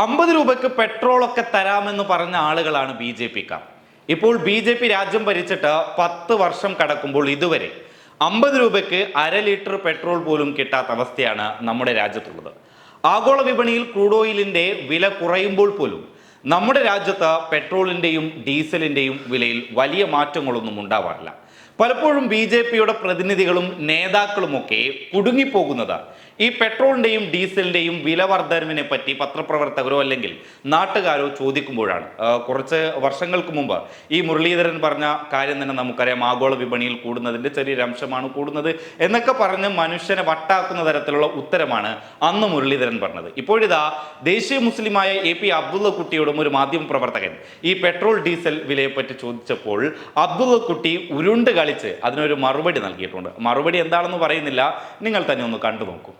അമ്പത് രൂപയ്ക്ക് പെട്രോളൊക്കെ തരാമെന്ന് പറഞ്ഞ ആളുകളാണ് ബി ജെ പിക്കാർ. ഇപ്പോൾ ബി ജെ പി രാജ്യം ഭരിച്ചിട്ട് പത്ത് വർഷം കടക്കുമ്പോൾ ഇതുവരെ അമ്പത് രൂപയ്ക്ക് അര ലിറ്റർ പെട്രോൾ പോലും കിട്ടാത്ത അവസ്ഥയാണ് നമ്മുടെ രാജ്യത്തുള്ളത്. ആഗോള വിപണിയിൽ ക്രൂഡ് ഓയിലിന്റെ വില കുറയുമ്പോൾ പോലും നമ്മുടെ രാജ്യത്ത് പെട്രോളിന്റെയും ഡീസലിന്റെയും വിലയിൽ വലിയ മാറ്റങ്ങളൊന്നും ഉണ്ടാവാറില്ല. പലപ്പോഴും ബി ജെ പിയുടെ പ്രതിനിധികളും നേതാക്കളുമൊക്കെ കുടുങ്ങിപ്പോകുന്നത് ഈ പെട്രോളിന്റെയും ഡീസലിന്റെയും വില വർധനവിനെ പറ്റി പത്രപ്രവർത്തകരോ അല്ലെങ്കിൽ നാട്ടുകാരോ ചോദിക്കുമ്പോഴാണ്. കുറച്ച് വർഷങ്ങൾക്ക് മുമ്പ് ഈ മുരളീധരൻ പറഞ്ഞ കാര്യം തന്നെ നമുക്കറിയാം. ആഗോള വിപണിയിൽ കൂടുന്നതിന്റെ ചെറിയൊരു അംശമാണ് കൂടുന്നത് എന്നൊക്കെ പറഞ്ഞ് മനുഷ്യനെ വട്ടാക്കുന്ന തരത്തിലുള്ള ഉത്തരമാണ് അന്ന് മുരളീധരൻ പറഞ്ഞത്. ഇപ്പോഴിതാ ദേശീയ മുസ്ലിമായ എ പി അബ്ദുള്ള കുട്ടിയോടും ഒരു മാധ്യമ പ്രവർത്തകൻ ഈ പെട്രോൾ ഡീസൽ വിലയെപ്പറ്റി ചോദിച്ചപ്പോൾ അബ്ദുള്ള കുട്ടി ഉരുണ്ട് കളിച്ച് അതിനൊരു മറുപടി നൽകിയിട്ടുണ്ട്. മറുപടി എന്താണെന്ന് പറയുന്നില്ല. നിങ്ങൾ തന്നെ ഒന്ന് കണ്ടു നോക്കൂ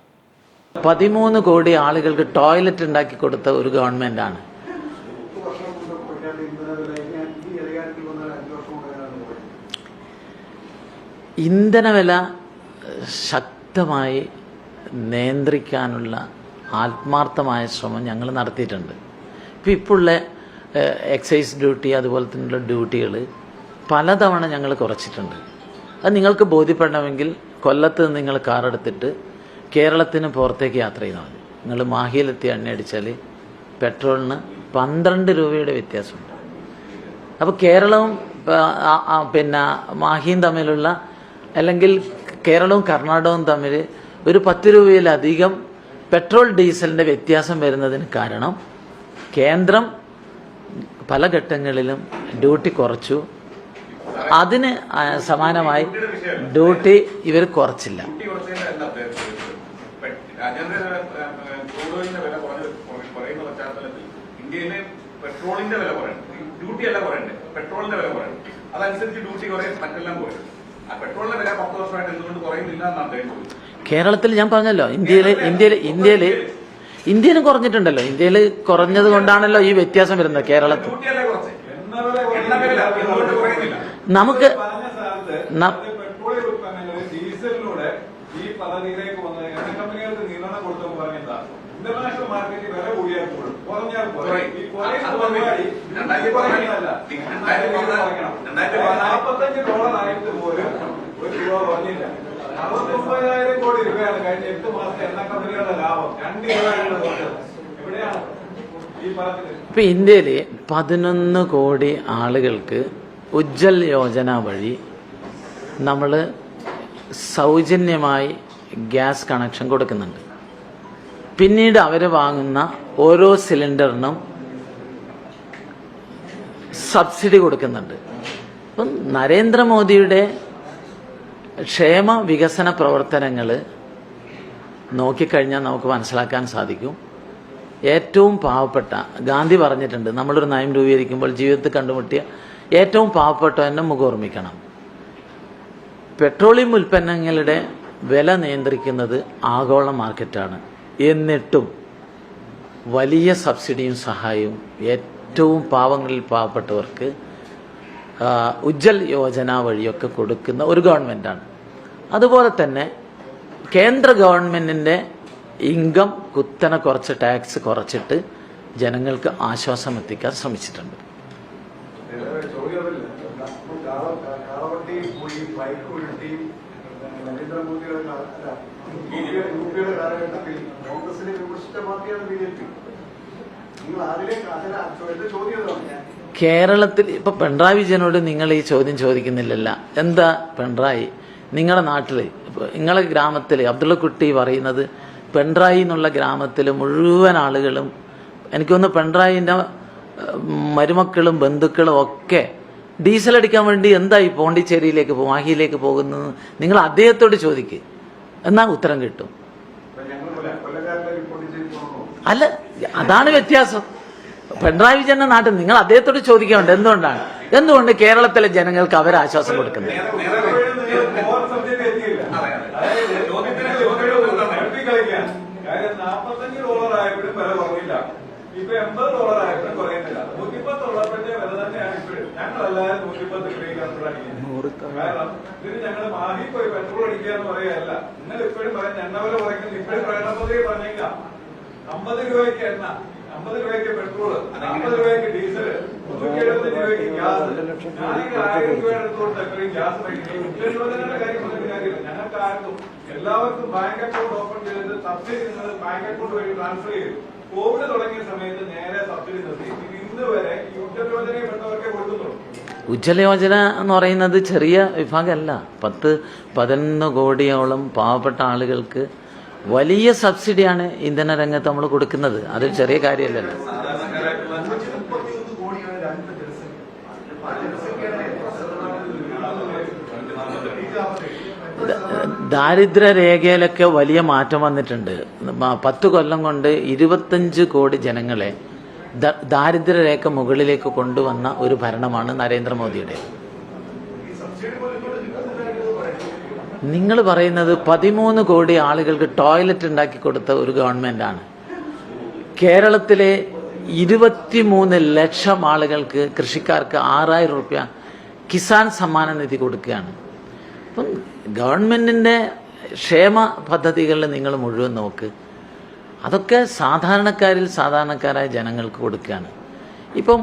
പതിമൂന്ന് കോടി ആളുകൾക്ക് ടോയ്ലറ്റ് ഉണ്ടാക്കി കൊടുത്ത ഒരു ഗവൺമെന്റാണ്. ഇന്ധനവില ശക്തമായി നിയന്ത്രിക്കാനുള്ള ആത്മാർത്ഥമായ ശ്രമം ഞങ്ങൾ നടത്തിയിട്ടുണ്ട്. ഇപ്പം ഇപ്പോഴുള്ള എക്സൈസ് ഡ്യൂട്ടി അതുപോലെ തന്നെയുള്ള ഡ്യൂട്ടികൾ പലതവണ ഞങ്ങൾ കുറച്ചിട്ടുണ്ട്. അത് നിങ്ങൾക്ക് ബോധ്യപ്പെടണമെങ്കിൽ കൊല്ലത്ത് നിന്ന് നിങ്ങൾ കാർ എടുത്തിട്ട് കേരളത്തിന് പുറത്തേക്ക് യാത്ര ചെയ്താൽ മതി. നിങ്ങൾ മാഹിയിലെത്തി എണ്ണ അടിച്ചാൽ പെട്രോളിന് പന്ത്രണ്ട് രൂപയുടെ വ്യത്യാസമുണ്ട്. അപ്പോൾ കേരളവും പിന്നെ മാഹിയും തമ്മിലുള്ള അല്ലെങ്കിൽ കേരളവും കർണാടകവും തമ്മിൽ ഒരു പത്ത് രൂപയിലധികം പെട്രോൾ ഡീസലിന്റെ വ്യത്യാസം വരുന്നതിന് കാരണം കേന്ദ്രം പല ഘട്ടങ്ങളിലും ഡ്യൂട്ടി കുറച്ചു. അതിന് സമാനമായി ഡ്യൂട്ടി ഇവർ കുറച്ചില്ല ഡ്യൂട്ടി കുറച്ചതിന്റെ അല്ല അദ്ദേഹം പെ- രാജ്യാന്തര ക്രൂഡ് ഓയിലിന്റെ വില കുറഞ്ഞ കുറ- കുറയുന്ന പശ്ചാത്തലത്തിൽ ഇന്ത്യയിലെ പെട്രോളിന്റെ വില കുറയണം ഡ്യൂട്ടി അല്ല കുറയണ്ടേ പെട്രോളിന്റെ വില കുറയണം അതനുസരിച്ച് ഡ്യൂട്ടി കുറയും മറ്റെല്ലാം കുറയും. ആ പെട്രോളിന്റെ വില പത്ത് വർഷമായിട്ട് എന്തുകൊണ്ട് കുറയുന്നില്ല എന്നാണ് അദ്ദേഹം കേരളത്തിൽ ഞാൻ പറഞ്ഞല്ലോ ഇന്ത്യയിൽ ഇന്ത്യയിൽ ഇന്ത്യയിൽ ഇന്ത്യയിലും കുറഞ്ഞിട്ടുണ്ടല്ലോ. ഇന്ത്യയിൽ കുറഞ്ഞത് കൊണ്ടാണല്ലോ ഈ വ്യത്യാസം വരുന്നത് കേരളത്തിൽ. ഡ്യൂട്ടി ഡീസലിലൂടെ ഈ പദ്ധതിയിലേക്ക് വില ഇന്റർനാഷണൽ മാർക്കറ്റിൽ വില കൂടിയാൽ കൂടും കുറഞ്ഞാൽ കുറയും. ഈ നാൽപ്പത്തഞ്ച് ഡോളർ ആയിട്ട് പോലും ഒരു രൂപ കുറഞ്ഞില്ല. അറുപത്തൊമ്പതിനായിരം കോടി രൂപയാണ് കഴിഞ്ഞ എട്ട് മാസത്തെ എണ്ണ കമ്പനികളുടെ ലാഭം. രണ്ട് രൂപയാണ് എവിടെയാണ് ഈ പറഞ്ഞത്? ഇപ്പൊ ഇന്ത്യയിൽ പതിനൊന്ന് കോടി ആളുകൾക്ക് ഉജ്ജൽ യോജന വഴി നമ്മൾ സൗജന്യമായി ഗ്യാസ് കണക്ഷൻ കൊടുക്കുന്നുണ്ട്. പിന്നീട് അവർ വാങ്ങുന്ന ഓരോ സിലിണ്ടറിനും സബ്സിഡി കൊടുക്കുന്നുണ്ട്. അപ്പം നരേന്ദ്രമോദിയുടെ ക്ഷേമ വികസന പ്രവർത്തനങ്ങൾ നോക്കിക്കഴിഞ്ഞാൽ നമുക്ക് മനസ്സിലാക്കാൻ സാധിക്കും. ഏറ്റവും പാവപ്പെട്ട ഗാന്ധി പറഞ്ഞിട്ടുണ്ട് നമ്മളൊരു നയം രൂപീകരിക്കുമ്പോൾ ജീവിതത്തിൽ കണ്ടുമുട്ടിയ ഏറ്റവും പാവപ്പെട്ടവനെ മുഖോർമ്മിക്കണം പെട്രോളിയം ഉൽപ്പന്നങ്ങളുടെ വില നിയന്ത്രിക്കുന്നത് ആഗോള മാർക്കറ്റാണ് എന്നിട്ടും വലിയ സബ്സിഡിയും സഹായവും ഏറ്റവും പാവങ്ങളിൽ പാവപ്പെട്ടവർക്ക് ഉജ്ജൽ യോജന വഴിയൊക്കെ കൊടുക്കുന്ന ഒരു ഗവൺമെന്റാണ് അതുപോലെ തന്നെ കേന്ദ്ര ഗവൺമെന്റിന്റെ ഇൻകം കുത്തനെ കുറച്ച് ടാക്സ് കുറച്ചിട്ട് ജനങ്ങൾക്ക് ആശ്വാസം എത്തിക്കാൻ ശ്രമിച്ചിട്ടുണ്ട്. നരേന്ദ്രമോദിയുടെ യു.പി.യുടെ കാലഘട്ടത്തിൽ കോൺഗ്രസിനെ വിമർശിച്ച പാർട്ടിയാണ് ബി ജെ പി നിങ്ങൾ അതിലേക്ക് അതിന് ചോദ്യം ഇതാണ് കേരളത്തിൽ ഇപ്പൊ പിണറായി വിജയനോട് നിങ്ങൾ ഈ ചോദ്യം ചോദിക്കുന്നില്ലല്ല. എന്താ പിണറായി? നിങ്ങളുടെ നാട്ടിൽ ഇപ്പൊ നിങ്ങളെ ഗ്രാമത്തിൽ അബ്ദുള്ളക്കുട്ടി പറയുന്നത് പിണറായി എന്നുള്ള ഗ്രാമത്തിൽ മുഴുവൻ ആളുകളും എനിക്കൊന്ന് പിണറായിന്റെ മരുമക്കളും ബന്ധുക്കളും ഒക്കെ ഡീസൽ അടിക്കാൻ വേണ്ടി എന്തായി പോണ്ടിച്ചേരിയിലേക്ക് പോകും മാഹിയിലേക്ക് പോകുന്നത്? നിങ്ങൾ അദ്ദേഹത്തോട് ചോദിക്ക്. എന്നാ ഉത്തരം കിട്ടും. അല്ല അതാണ് വ്യത്യാസം. പിണറായി വിജയന്റെ നാട്ടിൽ നിങ്ങൾ അദ്ദേഹത്തോട് ചോദിക്കാറുണ്ട് എന്തുകൊണ്ടാണ്? എന്തുകൊണ്ട് കേരളത്തിലെ ജനങ്ങൾക്ക് അവർ ആശ്വാസം കൊടുക്കുന്നത്? ഇപ്പൊ എൺപത് ഡോളർ ആയപ്പോഴും കുറയുന്നില്ല നൂറ്റിപ്പത്ത് ഉള്ളപ്പോഴത്തെ വില തന്നെയാണ് ഇപ്പോഴും ഞങ്ങളെല്ലാവരും നൂറ്റിപ്പത്ത് കിലോമീറ്റർ കാരണം ഇതിന് ഞങ്ങൾ മാഹി പോയി പെട്രോൾ അടിക്കുക എന്ന് പറയുകയല്ല. നിങ്ങൾ ഇപ്പോഴും പറയുന്ന എണ്ണ വില കുറയ്ക്കുന്നത് ഇപ്പോഴും പ്രകടനപത്രിക പറഞ്ഞേക്കാം. അമ്പത് രൂപയ്ക്ക് എണ്ണ അമ്പത് രൂപയ്ക്ക് പെട്രോൾ അമ്പത് രൂപയ്ക്ക് ഡീസൽ മുന്നൂറ്റി എഴുപത്തഞ്ച് രൂപയ്ക്ക് ഗ്യാസ്. ആയിരം ഗ്യാസ് കാര്യം കാര്യമില്ല. ഞങ്ങൾക്ക് ആർക്കും എല്ലാവർക്കും ബാങ്ക് അക്കൗണ്ട് ഓപ്പൺ ചെയ്തിട്ട് സബ്സിഡി നിങ്ങൾ ബാങ്ക് അക്കൗണ്ട് വഴി ട്രാൻസ്ഫർ ചെയ്തു. കോവിഡ് തുടങ്ങിയ സമയത്ത് നേരെ സബ്സിഡി നിർത്തി. ഇന്ന് വരെ ഈ ഉദ്യോഗസ്ഥരെപ്പെട്ടവർക്കേ കൊടുക്കുന്നുള്ളൂ. ഉജ്ജ്വല യോജന എന്ന് പറയുന്നത് ചെറിയ വിഭാഗമല്ല. പത്ത് പതിനൊന്ന് കോടിയോളം പാവപ്പെട്ട ആളുകൾക്ക് വലിയ സബ്സിഡിയാണ് ഇന്ധന രംഗത്ത് നമ്മൾ കൊടുക്കുന്നത്. അത് ചെറിയ കാര്യമല്ലല്ലോ. ദാരിദ്ര്യ രേഖയിലൊക്കെ വലിയ മാറ്റം വന്നിട്ടുണ്ട്. പത്ത് കൊല്ലം കൊണ്ട് ഇരുപത്തഞ്ച് കോടി ജനങ്ങളെ ദാരിദ്ര്യരേഖ ദാരിദ്ര്യ രേഖ മുകളിലേക്ക് കൊണ്ടുവന്ന ഒരു ഭരണമാണ് നരേന്ദ്രമോദിയുടെ. നിങ്ങൾ പറയുന്നത് പതിമൂന്ന് കോടി ആളുകൾക്ക് ടോയ്ലറ്റ് ഉണ്ടാക്കി കൊടുത്ത ഒരു ഗവൺമെന്റാണ്. കേരളത്തിലെ ഇരുപത്തിമൂന്ന് ലക്ഷം ആളുകൾക്ക് കൃഷിക്കാർക്ക് ആറായിരം റുപ്യ കിസാൻ സമ്മാന നിധി കൊടുക്കുകയാണ്. അപ്പം ഗവൺമെന്റിന്റെ ക്ഷേമ പദ്ധതികളിൽ നിങ്ങൾ മുഴുവൻ നോക്ക്. അതൊക്കെ സാധാരണക്കാരിൽ സാധാരണക്കാരായ ജനങ്ങൾക്ക് കൊടുക്കുകയാണ്. ഇപ്പം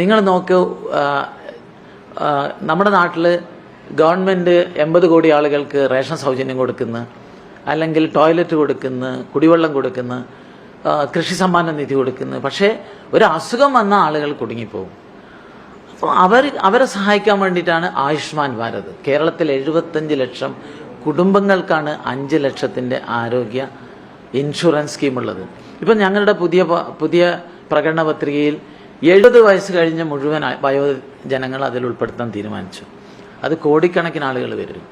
നിങ്ങൾ നോക്ക് നമ്മുടെ നാട്ടിൽ ഗവൺമെന്റ് എൺപത് കോടി ആളുകൾക്ക് റേഷൻ സൗജന്യം കൊടുക്കുന്നു അല്ലെങ്കിൽ ടോയ്ലറ്റ് കൊടുക്കുന്നു കുടിവെള്ളം കൊടുക്കുന്നു കൃഷി സമ്മാന നിധി കൊടുക്കുന്നു. പക്ഷേ ഒരു അസുഖം വന്ന ആളുകൾ കുടുങ്ങിപ്പോകും അപ്പോൾ അവർ അവരെ സഹായിക്കാൻ വേണ്ടിയിട്ടാണ് ആയുഷ്മാൻ ഭാരത്. കേരളത്തിൽ എഴുപത്തഞ്ച് ലക്ഷം കുടുംബങ്ങൾക്കാണ് അഞ്ച് ലക്ഷത്തിന്റെ ആരോഗ്യ ഇൻഷുറൻസ് സ്കീം ഉള്ളത് ഇപ്പം ഞങ്ങളുടെ പുതിയ പുതിയ പ്രകടന പത്രികയിൽ എഴുപത് വയസ്സ് കഴിഞ്ഞ മുഴുവൻ വയോജനങ്ങൾ അതിൽ ഉൾപ്പെടുത്താൻ തീരുമാനിച്ചു. അത് കോടിക്കണക്കിന് ആളുകൾ വരും